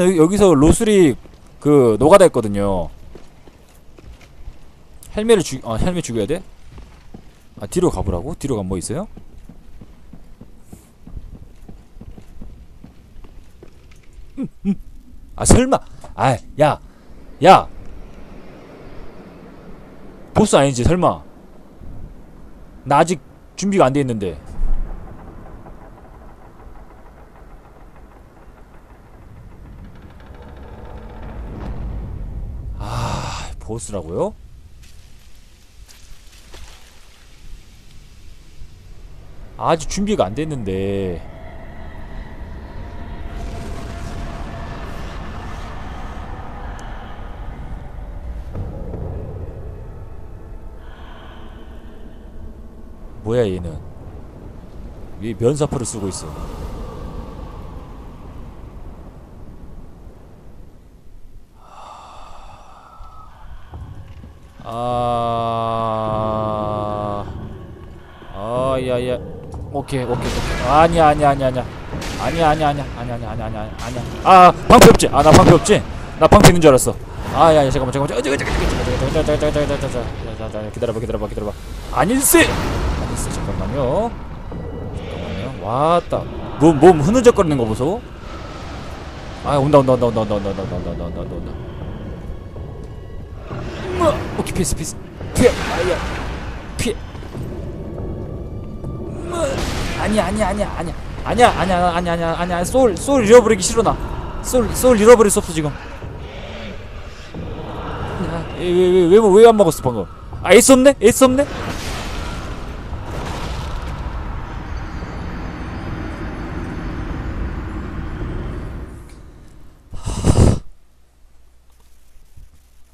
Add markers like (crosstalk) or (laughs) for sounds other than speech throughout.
여기- 여기서 로스리 그 노가다 했거든요. 헬멧을 죽, 아 헬멧 죽여야 돼? 아 뒤로 가보라고? 뒤로 가면 뭐 있어요? 음, 음. 아 설마? 아 야, 야. 보스 아니지 설마? 나 아직 준비가 안 돼 있는데. 아 보스라고요? 아직 준비가 안 됐는데. 뭐야 얘는? 왜 면사포를 쓰고 있어 아... 아, 야, 야. 오케이, 오케이, 오케이. 아니야, 아니야, 아니야, 아니야. 아니야, 아니야, 아니야, 아니야, 아니야, 아니야, 아니야, 아니야. 아, 방패 없지? 아, 나 방패 없지? 나 방패 있는 줄 알았어. 아, 야, 야, 잠깐만, 잠깐만, 잠깐만, 잠깐만, 잠깐만, 잠깐만, 잠깐만, 잠깐만, 잠깐만, 기다려봐, 기다려봐, 기다려봐. 아닐세, 아닐세, 잠깐만요. 잠깐만요. 왔다. 몸, 몸 흐느적거리는 거 보소. 아, 온다, 온다, 온다, 온다, 온다, 온다, 온다, 온다, 온다, 온다, 온다. 으아, 오케이, 피스, 피스. 피해, 아야, 피해. 아니야 아니야 아니야 아니야. 아니야 아니야 아니야 아니야 아니야. 소울 소울 잃어버리기 싫어 나? 소울 잃어버릴 수 없어 지금. 왜왜왜왜 안 먹었어 방금? 아 에이스 없네? 에이스 없네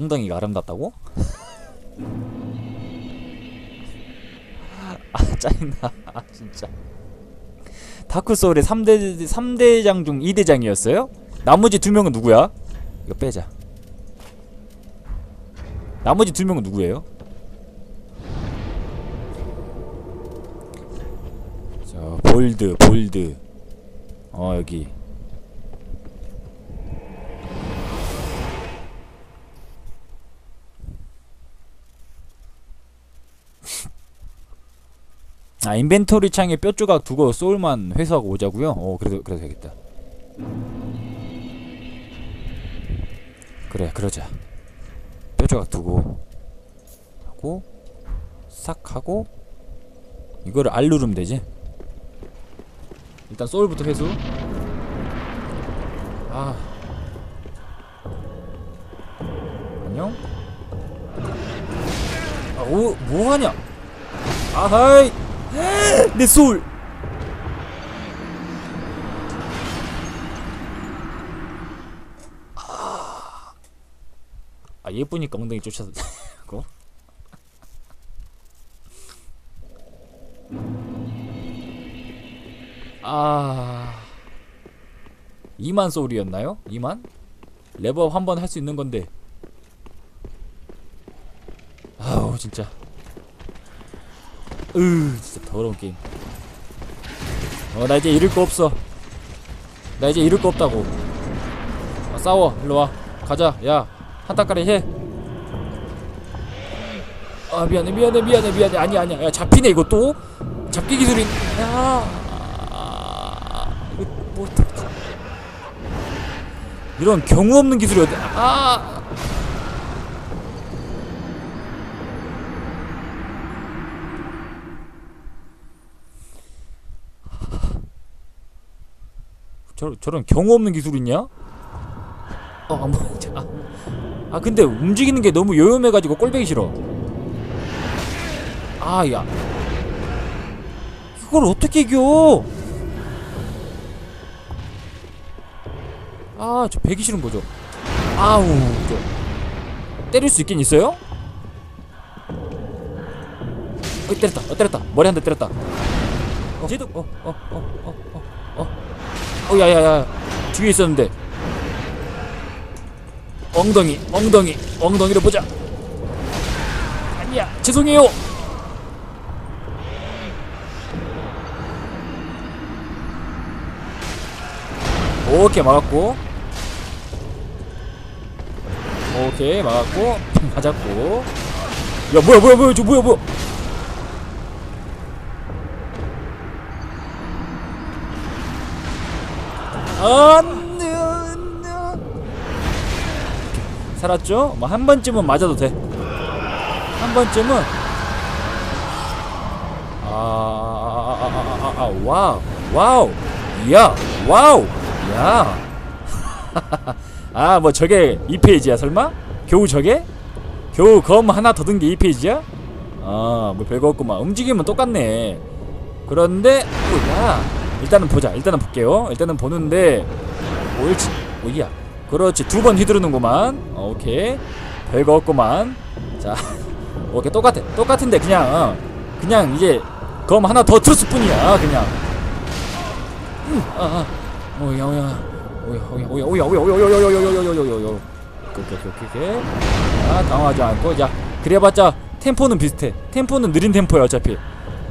엉덩이가 아름답다고? (laughs) 아 짜증나 아 진짜 다크 소울의 3대 3대장 중 2대장이었어요? 나머지 두 명은 누구야? 이거 빼자 나머지 두 명은 누구예요? 자 볼드 볼드 어 여기 아 인벤토리 창에 뼈 조각 두고 소울만 회수하고 오자고요. 어 그래도 그래도 되겠다. 그래 그러자. 뼈 조각 두고 하고 싹 하고 이거를 R 누르면 되지. 일단 소울부터 회수. 아 안녕. 아오 뭐하냐? 아하이. 내 소울. 아 예쁘니까 엉덩이 쫓아서 고아 2만 소울이었나요? 2만? 레버업 한 번 할 수 있는 건데 아우 진짜 으 진짜 더러운 게임. 어 나 이제 잃을 거 없어. 나 이제 잃을 거 없다고. 아, 싸워. 일로 와. 가자. 야 한타까리 해아 미안해 미안해 미안해 미안해. 아니 아니야. 야 잡히네 이거 또? 잡기 기술이 야. 아, 이거 뭐 이런 경우 없는 기술이 어디 아 저, 저런 경우 없는 기술 있냐? 어, 안 보여. 아, 아, 근데 움직이는 게 너무 요염해가지고 꼴배기 싫어. 아, 야. 이걸 어떻게 이겨? 아, 저 배기 싫은 거죠. 아우, 저. 때릴 수 있긴 있어요? 어, 때렸다. 어, 때렸다. 머리 한 대 때렸다. 어, 쟤도, 어, 어, 어, 어, 어, 어 야야야. 뒤에 있었는데. 엉덩이 엉덩이 엉덩이를 보자. 아니야 죄송해요. 오케이 막았고. 오케이 막았고. (laughs) 맞았고. 야 뭐야 뭐야 뭐야 저 뭐야 뭐야. 살았죠? 뭐 한 번쯤은 맞아도 돼. 한 번쯤은 아, 아아아아아아 아, 와우 와우 야 와우 야 (laughs) 아 뭐 저게 2페이지야 설마? 겨우 저게? 겨우 검 하나 더 든 게 2페이지야? 아 뭐 별거 없구만 움직임은 똑같네 그런데 오야 일단은 보자 일단은 볼게요 일단은 보는데 옳지 오야 그렇지 두 번 휘두르는구만 어, 오케이 별거 없구만 자 오케이 똑같아 똑같은데 그냥 어, 그냥 이제 검 하나 더 틀었을 뿐이야 그냥 음, 아, 아. 오야 오야 오야 오야 오야 오야 오야 오야 오야 오야 오야 오야 오야 오야 오케이 오케이 오케이 자 당황하지 않고 자 그래봤자 템포는 비슷해 템포는 느린 템포야 어차피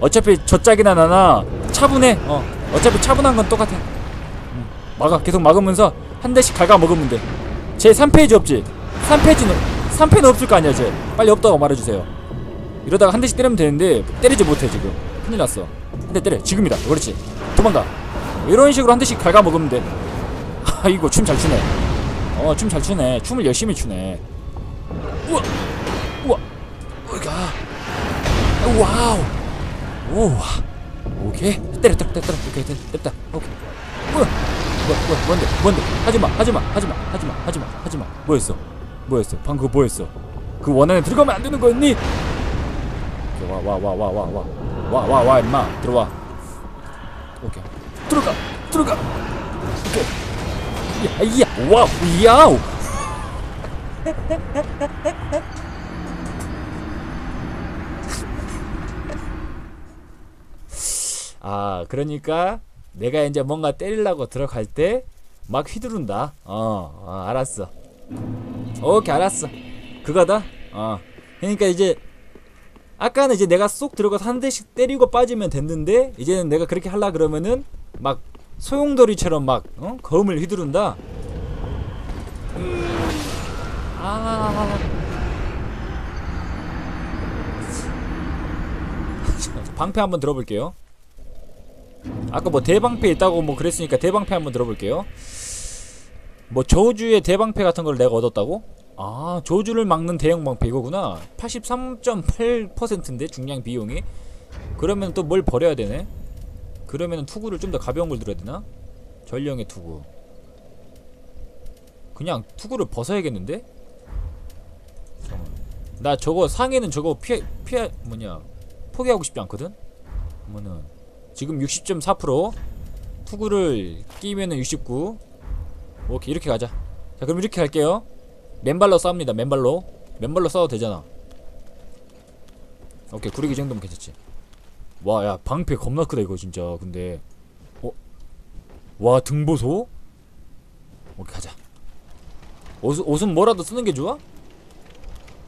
어차피 저 짝이나 나나 차분해 어 어차피 차분한 건 똑같아. 음, 막아 계속 막으면서 한 대씩 갉아 먹으면 돼제 3페이지 없지? 3페이지는 3페이는 없을 거 아니야 쟤. 빨리 없다고 말해주세요. 이러다가 한 대씩 때리면 되는데 때리지 못해 지금. 큰일 났어. 한 대 때려. 지금이다. 그렇지. 도망가. 이런 식으로 한 대씩 갉아 먹으면 돼. (laughs) 아이고 춤 잘 추네. 어 춤 잘 추네. 춤을 열심히 추네. 우와! 우와! 우가. 와우. 우와 오케이? 때려 때려 오케이 때렸다. 오케이. 뭐야? 뭐야 뭐야 뭔데? 뭔데? 하지마 하지마 하지마 하지마 하지마 하지마. 뭐였어? 뭐였어? 방금 뭐였어? 그 원안에 들어가면 안 되는 거였니? 와 와 와 와 와 와. 와 와 와 임마. 들어와. 오케이. 들어가 들어가. 오케이. 야, 야, 와우, 야우. 아, 그러니까 내가 이제 뭔가 때리려고 들어갈 때 막 휘두른다. 어, 어, 알았어. 오케이, 알았어. 그거다. 어. 그러니까 이제 아까는 이제 내가 쏙 들어가서 한 대씩 때리고 빠지면 됐는데 이제는 내가 그렇게 하려 그러면은 막 소용돌이처럼 막 어? 검을 휘두른다. 아. (laughs) 방패 한번 들어볼게요. 아까 뭐 대방패 있다고 뭐 그랬으니까 대방패 한번 들어볼게요. 뭐 저주의 대방패 같은 걸 내가 얻었다고? 아 저주를 막는 대형 방패 이거구나. 83.8%인데 중량 비용이. 그러면 또 뭘 버려야 되네? 그러면 투구를 좀 더 가벼운 걸 들어야 되나? 전령의 투구. 그냥 투구를 벗어야겠는데? 나 저거 상해는 저거 피해 피해 뭐냐 포기하고 싶지 않거든. 그러면은 지금 60.4% 투구를 끼면은 69. 오케이 이렇게 가자. 자 그럼 이렇게 갈게요. 맨발로 싸웁니다. 맨발로. 맨발로 싸워도 되잖아. 오케이 구르기 정도면 괜찮지. 와 야 방패 겁나 크다 이거 진짜 근데 어? 와 등보소? 오케이 가자 옷, 옷은 뭐라도 쓰는 게 좋아?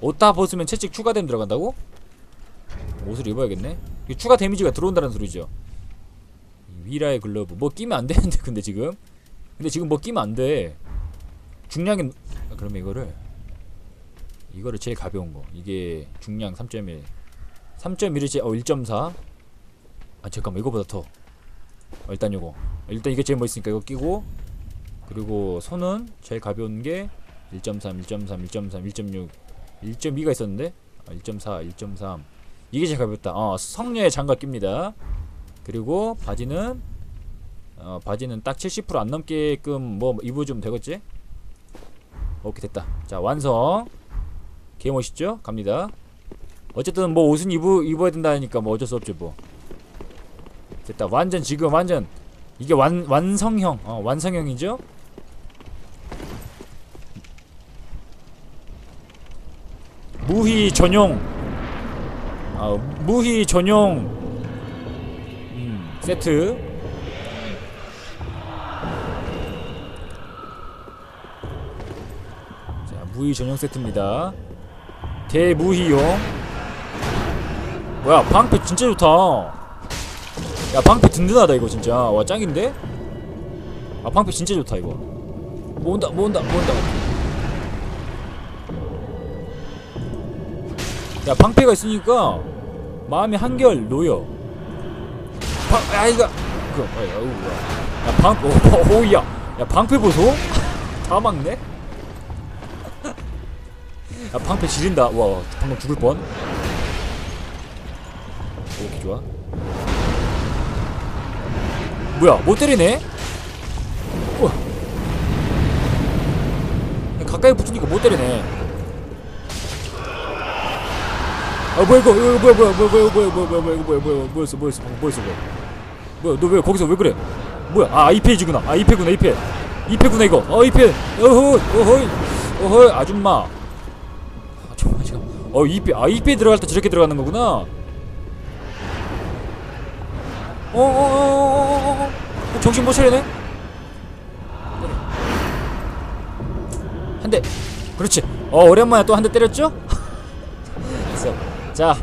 옷 다 벗으면 채찍 추가됨 들어간다고? 옷을 입어야겠네 추가 데미지가 들어온다는 소리죠. 이 위라의 글러브. 뭐 끼면 안 되는데 근데 지금? 근데 지금 뭐 끼면 안 돼. 중량이 아, 그러면 이거를 이거를 제일 가벼운 거. 이게 중량 3.1 3.1이 제, 어 1.4. 아 잠깐만. 이거보다 더. 어, 일단 요거. 일단 이게 제일 멋있으니까 이거 끼고 그리고 손은 제일 가벼운 게 1.3, 1.3, 1.3, 1.6, 1.2가 있었는데? 아, 1.4, 1.3 이게 제일 가볍다. 어 성녀의 장갑 낍니다. 그리고 바지는 어 바지는 딱 70%안 넘게끔 뭐 입어주면 되겠지? 오케이 됐다. 자 완성. 개 멋있죠? 갑니다. 어쨌든 뭐 옷은 입어 입어야 된다니까 뭐 어쩔 수 없지 뭐. 됐다. 완전 지금 완전 이게 완 완성형. 어, 완성형이죠? 무희 전용. 아, 무희 전용 음, 세트. 자, 무희 전용 세트입니다. 대무희용. 뭐야 방패 진짜 좋다 야 방패 든든하다 이거 진짜 와 짱인데? 아 방패 진짜 좋다 이거 뭐 온다 뭐 온다 뭐 온다 야 방패가 있으니까 마음이 한결 놓여. 방 아이가 그 어이 어우 뭐야. 야방 오, 오야. 야 방패 보소. (laughs) 다 막네? (laughs) 야 방패 지린다. 와 방금 죽을 뻔. 오케이 좋아? 뭐야 못 때리네? 우와. 가까이 붙으니까 못 때리네 아 뭐야 이거 뭐야 뭐야 뭐야 뭐야 뭐야 뭐야 뭐야 뭐야 뭐야 뭐야 뭐야 뭐였어 뭐였어 뭐였어 뭐야. 뭐야 너 왜 거기서 왜 그래? 뭐야 아 2패이지구나. 아 2패구나 이패 2패구나 이거. 어 이패? 어허이 어허이 어허이 아줌마. 아줌마 지금. 어 이패? 아 이패 들어갈 때 저렇게 들어가는 거구나. 어어어어어어. 정신 못 차리네? 한대. 그렇지. 어 오랜만에 또 한 대 때렸죠? 자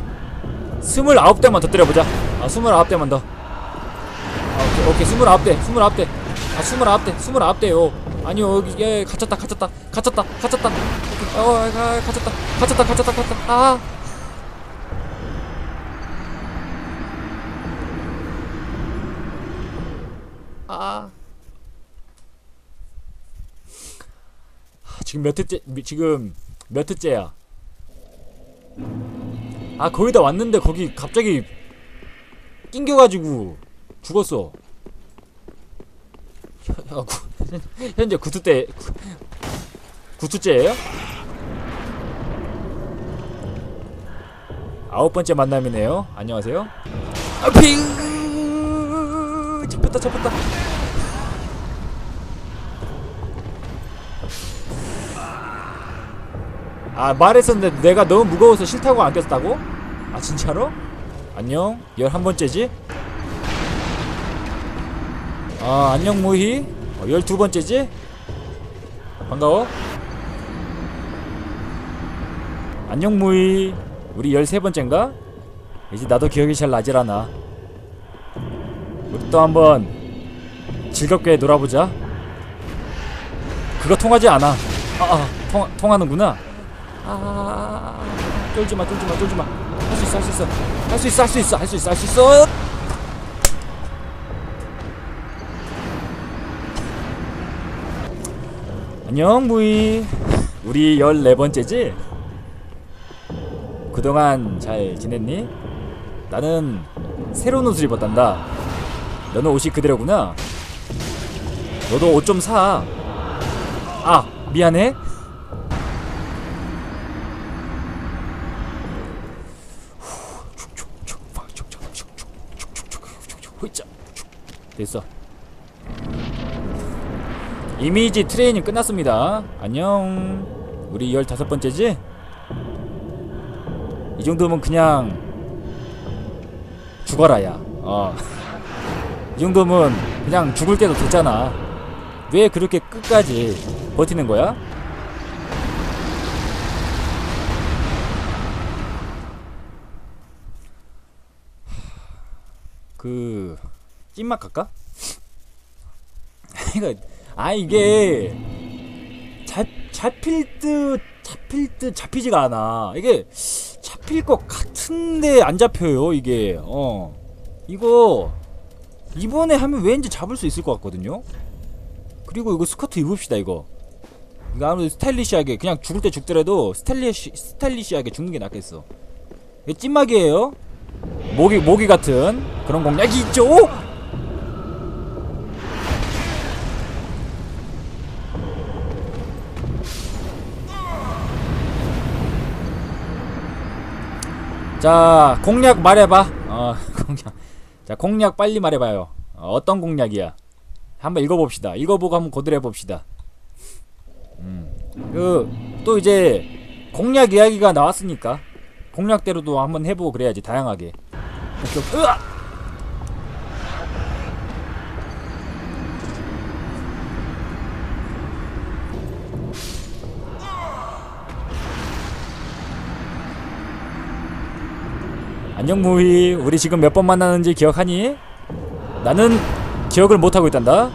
스물아홉 대만 더 때려보자 아 스물아홉 대만 더 아, 오케이 오케이 스물아홉 대 스물아홉 대아 스물아홉 대 스물아홉 대요 아니요 여기 예 갇혔다 갇혔다 갇혔다 갇혔다 오케이. 어 아, 갇혔다 갇혔다 갇혔다 갇혔다 아 아. 지금 몇 회째 미- 지금 몇 회째야? 아 거의 다 왔는데 거기 갑자기 낑겨가지고 죽었어. (laughs) 현재 구투째 구- 구투째예요? 아홉 번째 만남이네요. 안녕하세요. 아, 핑 잡혔다 잡혔다. 아 말했었는데 내가 너무 무거워서 싫다고 안 꼈다고? 아 진짜로? 안녕 11번째지? 아 안녕 무희 어, 12번째지? 반가워 안녕 무희 우리 13번째인가? 이제 나도 기억이 잘 나질 않아 우리 또 한번 즐겁게 놀아보자 그거 통하지 않아 아, 아 통, 통하는구나 아, 쫄지 마, 쫄지 마, 쫄지 마. 있어, 할 수 있어, 할 수 있어, 할 수 있어, 할 수 있어, 할 수 있어. 안녕, 무이. 우리 열네 번째지? 그동안 잘 지냈니? 나는 새로운 옷을 입었단다. 너는 옷이 그대로구나. 너도 옷 좀 사. 아, 미안해. 호이자 됐어. 이미지 트레이닝 끝났습니다. 안녕. 우리 15번째지? 이 정도면 그냥 죽어라 야어. 이 정도면 그냥 죽을 때도 됐잖아. 왜 그렇게 끝까지 버티는 거야? 그 찐맛 갈까? (laughs) 이거 아 이게 잡 잡힐 듯 잡힐 듯 잡히지가 않아. 이게 잡힐 것 같은데 안 잡혀요. 이게 어 이거 이번에 하면 왠지 잡을 수 있을 것 같거든요. 그리고 이거 스커트 입읍시다 이거. 이거 아무래도 스타일리시하게 그냥 죽을 때 죽더라도 스타일리시 스타일리시하게 죽는 게 낫겠어. 이게 찐막이에요. 모기 모기 같은 그런 공략이 있죠. 자 공략 말해봐. 어 (laughs) 공략. 자 공략 빨리 말해봐요. 어, 어떤 공략이야? 한번 읽어봅시다. 읽어보고 한번 고들해 봅시다. 음. 그또 이제 공략 이야기가 나왔으니까 공략대로도 한번 해보고 그래야지 다양하게. 오케이. 으아! 안녕 무희 우리 지금 몇 번 만나는지 기억하니? 나는 기억을 못하고 있단다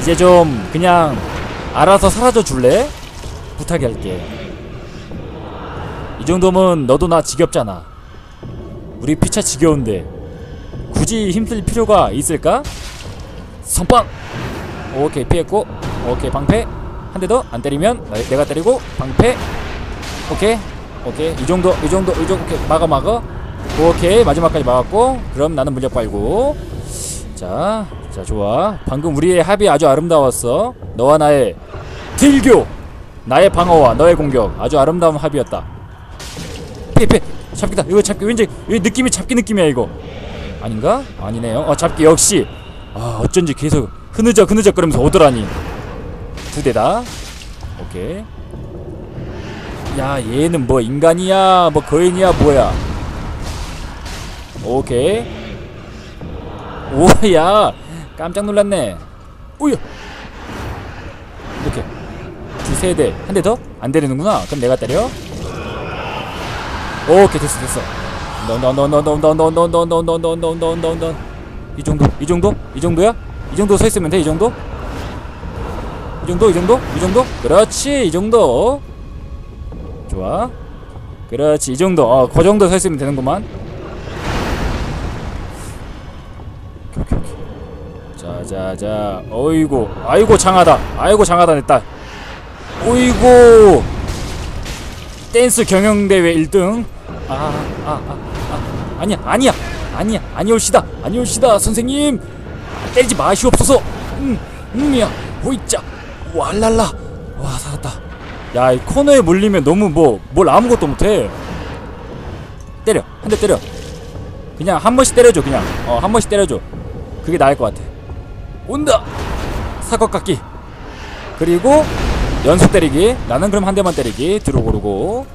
이제 좀 그냥 알아서 사라져 줄래? 부탁이 할게 이 정도면 너도 나 지겹잖아. 우리 피차 지겨운데 굳이 힘쓸 필요가 있을까? 선빵. 오케이 피했고 오케이 방패 한 대 더 안 때리면 나- 내가 때리고 방패 오케이 오케이. 이 정도 이 정도 이 정도. 오케이. 막아 막아. 오케이. 마지막까지 막았고. 그럼 나는 물약 빨고. 자, 자 좋아. 방금 우리의 합이 아주 아름다웠어. 너와 나의 딜교. 나의 방어와 너의 공격. 아주 아름다운 합이었다. 피피. 잡기다. 이거 잡기. 왠지 이 느낌이 잡기 느낌이야 이거. 아닌가? 아니네요. 어 잡기. 역시. 아 어쩐지 계속 흐느적 흐느적 거리면서 오더라니. 두 대다. 오케이 야 얘는 뭐 인간이야? 뭐 거인이야? 뭐야? 오케이. 오야 깜짝 놀랐네. 오야 이렇게. 두세 대. 한 대 더? 안 때리는구나. 그럼 내가 때려. 오케이 됐어 됐어. 넌넌넌넌넌넌넌넌넌넌넌넌넌넌넌넌 이 정도 이 정도 이 정도야 이 정도 서 있으면 돼 이 정도 이 정도 이 정도 이 정도 그렇지 이 정도 좋아 그렇지 이 정도. 어 그 정도 서 있으면 되는구만. 자자자. 어이구 아이고 장하다. 아이고 장하다 내딸. 어이구. 댄스 경영대회 1등. 아아 아 아, 아, 아니야 아니야 아니야. 아니올시다 아니올시다 선생님. 때리지 마시옵소서. 음 음이야. 호이짜 왈랄라. 와 살았다 야 이 코너에 몰리면 너무 뭐 뭘 아무것도 못해. 때려 한 대 때려. 그냥 한 번씩 때려줘 그냥. 어 한 번씩 때려줘. 그게 나을 것 같아. 온다! 사각 깎기. 그리고 연속 때리기. 나는 그럼 한 대만 때리기. 들어오르고.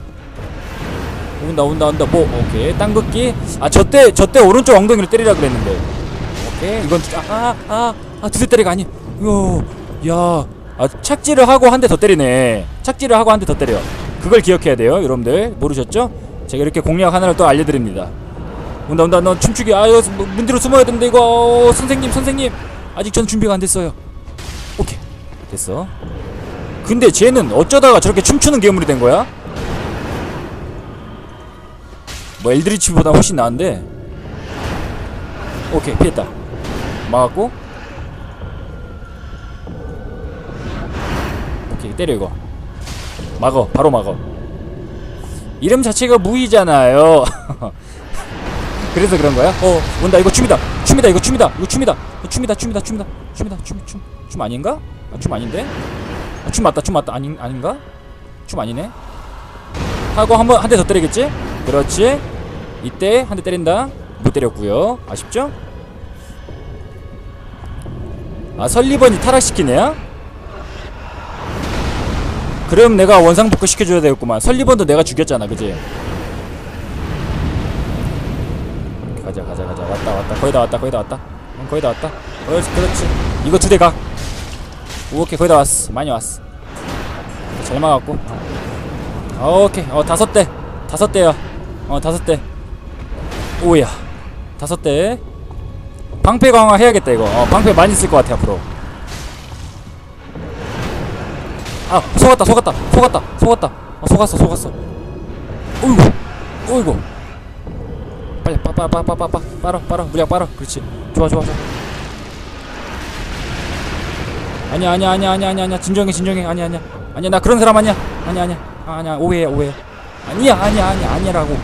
온다 온다 온다. 뭐 오케이. 땅긋기. 아 저 때 저 때 오른쪽 엉덩이를 때리라 그랬는데. 오케이. 이건 아 아 아 두 대 때리가 아니. 요야 아 착지를 하고 한 대 더 때리네. 착지를 하고 한 대 더 때려. 그걸 기억해야 돼요 여러분들. 모르셨죠? 제가 이렇게 공략 하나를 또 알려드립니다. 온다 온다. 너 춤추기. 아뭐문 뒤로 숨어야 되는데 이거. 어, 선생님 선생님. 아직 전 준비가 안 됐어요. 오케이. 됐어. 근데 쟤는 어쩌다가 저렇게 춤추는 괴물이 된 거야? 뭐 엘드리치보다 훨씬 나은데? 오케이 피했다. 막았고 오케이 때려 이거 막어 바로 막어. 이름 자체가 무이잖아요. (laughs) 그래서 그런 거야? 어 온다. 이거 춤이다. 춤이다. 이거 춤이다. 이거 춤이다. 춤이다. 춤이다. 춤이다. 춤이다. 춤춤. 춤 아닌가? 아, 춤 아닌데? 아, 춤 맞다. 춤 맞다. 아닌 아닌가? 춤 아니네. 하고 한번 한 대 더 때리겠지? 그렇지. 이때 한 대 때린다. 못 때렸고요. 아쉽죠? 아 설리번이 타락시키네요? 그럼 내가 원상복구 시켜줘야 되겠구만. 설리번도 내가 죽였잖아 그지? 가자 가자 가자. 왔다 왔다. 거의 다 왔다 거의 다 왔다. 응, 거의 다 왔다. 그렇지 그렇지. 이거 두 대가. 오케이. 거의 다 왔어. 많이 왔어. 잘 막았고. 어. 오케이. 어 다섯 대. 다섯 대야. 어 다섯 대. 오야. 다섯 대. 방패 강화 해야겠다 이거. 어 방패 많이 쓸 것 같아 앞으로 아 속았다 속았다 속았다 속았다. 어 속았어 속았어. 어이구 어이구. 빨리 빠빠빠빠빠빠 빨아 빨아. 물약 빨아. 그렇지. 좋아 좋아 좋아. 아니야 아니야 아니야 아니야 아니야 아니야. 진정해 진정해. 아니야 아니야. 아니야 나 그런 사람 아니야. 아니야 아니야. 아, 아니야. 오해야 오해 아니야 아니야 아니야 아니라고.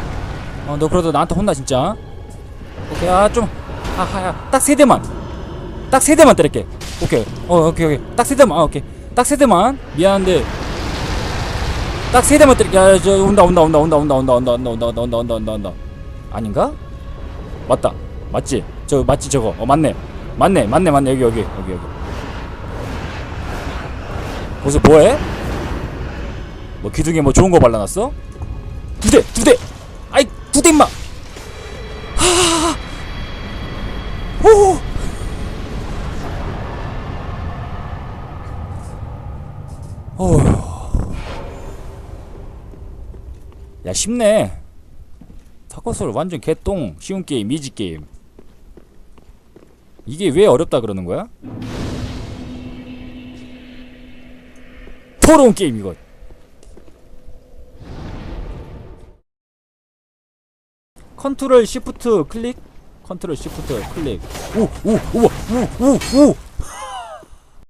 어 너 그러다 나한테 혼나 진짜. 오케이 아좀. 아하야 딱 세 대만. 딱 세 대만 때릴게. 오케이. 어 오케이 오케이. 딱 세 대만. 아 오케이 딱 세 대만 미안한데 딱 세 대만 때릴게 야저 온다 온다 온다 온다 온다 온다 온다 온다 온다 온다 온다 온다 온다 아닌가 맞다 맞지 저 맞지 저거 어 맞네 맞네 맞네 맞네 여기 여기 여기 여기 거기서 뭐해? 뭐 기둥에 뭐 좋은 거 발라놨어? 두 대! 두 대! 아이 두 대 임마! 하! 오! 어휴. 야 쉽네. 타코솔 완전 개똥 쉬운 게임 이지 게임. 이게 왜 어렵다 그러는 거야? 더러운 게임 이거. 컨트롤 시프트 클릭? 컨트롤 시프트 클릭. 오오 우와 우우 우